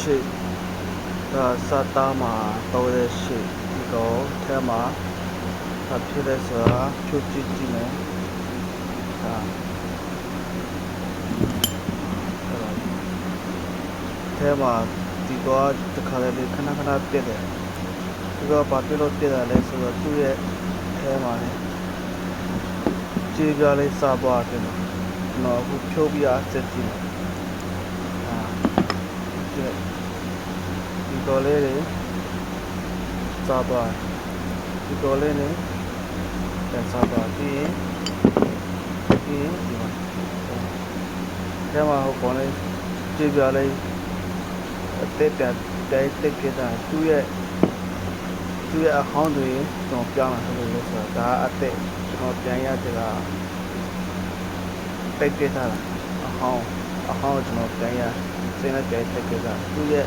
ရှိဒါစတားမှာတော်တဲ့ရှိဒီတော့ထဲမှာအဖြစ်လဲဆိုတာဖြုတ်ကြည့်ကြည့်မယ်ဒါထဲမှာဒီတော့တစ်ခါလေခဏခဏပြက်တယ်ဒီတော့ဘာဖြစ်လို့ပြက်တာလဲဆိုတော့သူ့ရဲ့ထဲမှာလေခြေပြားလေးစပွားတယ်နော်ကျွန်တော်အခုဖြုတ်ပြီးအားစက်ကြည့်မယ်အာကြည့်ဒီ တော့လေးတွေစပွားဒီတော့လေးနဲ့ပြန်စပွားပြီးရင်ပြီးရင်ဒီမှာထဲမှာဟိုပေါ်လေးခြေပြားလေးအသက်ပြန်တိုက်တက်ပြတာသူ့ရဲ့သူ့ရဲ့အဟောင်းတွေကျွန်တော်ပြောင်းလာတယ်လို့ဆိုတာဒါအသက်ကျွန်တော်ပြန်ရတဲ့ကတိုက်ပြတာအဟောင်းအဟောင်းကျွန်တော်ပြန်ရစိတ်နဲ့ကြိုက်တက်ပြတာသူ့ရဲ့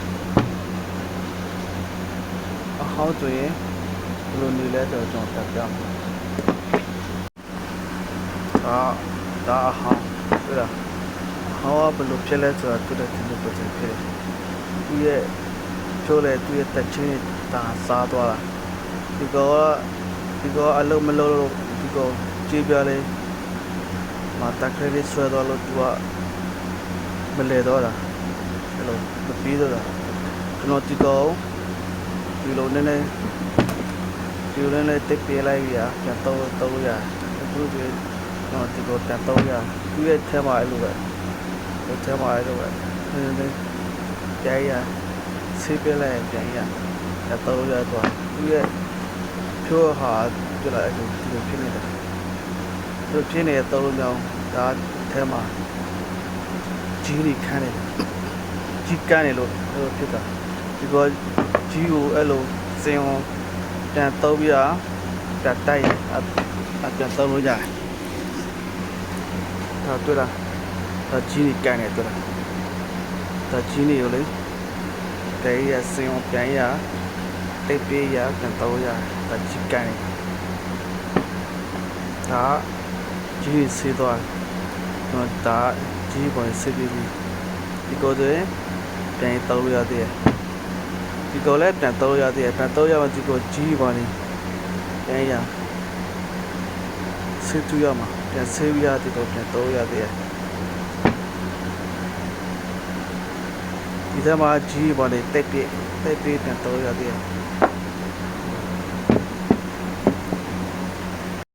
အဟောင်းဆိုရင်ဘယ်လိုနေလဲဆိုတော့ကျွန်တော်တက်ပြမှာဒါဒါအဟောင်းဆိုတော့အဟောင်းကဘယ်လိုဖြစ်လဲဆိုတော့သူ့ရဲ့ဒီလိုပုံစံဖြစ်တယ်သူ့ရဲ့ချိုးလေသူ့ရဲ့တက်ချင်းတာစားသွားတာဒီကောဒီကောအလုံးမလုံးလို့ဒီကောကြည့်ပြလေမတက်ခလေးဆွဲသွားလို့သူကမလဲတော့တာအဲ့လိုမပြီးတော့တာကျွန်တော်ဒီကော ဒီလိုနည်းနည်းဒီလိုနည်းနည်းတက်ပြလိုက်ပြီอ่ะပြန်တော့တော့ရအခုဒီတော့ဒီကောတက်တော့ရသူ့ရဲ့ထဲမှာအဲ့လိုပဲဟိုထဲမှာအဲ့လိုပဲနည်းနည်းပြန်ရဆေးပြလိုက်ရင်ပြန်ရအတော်ရတော့သူရဲ့ဖြိုးဟာပြလိုက်အခုဒီလိုဖြစ်နေတာသူဖြစ်နေတဲ့တော်လုံးကြောင်းဒါအဲမှာကြီးနေခန်းနေကြီးကန်းနေလို့အဲ့လိုဖြစ်တာဒီကော ကြီးကိုအဲ့လိုစင်အောင်ပြန်တော့ပြီးတော့ပြန်တိုက်ရင်အအပြန်တော့လို့ရတယ်ဒါတွေ့လားဒါကြီးနေကန်းနေတွေ့လားဒါကြီးနေရောလေတည်းရစင်အောင်ပြန်ရတိတ်ပေးရပြန်တော့ရဒါကြီးကန်နေဒါကြီးစေးသွားတော့ဒါကြီးပေါ်စေးပြီးပြီဒီကိုတွေပြန်တော့ရသေးတယ် ဒီကိုလည်းပြန်တော့ရသေးတယ်ပြန်တော့ရမှဒီကိုကြီးပေါ်နေပြန်ရစေးတူရမှာပြန်စေးရတဲ့တော့ပြန်တော့ရသေးတယ်ဒီထဲမှာကြီးပေါ်နေတက်ပြတက်ပြပြန်တော့ရသေးတယ်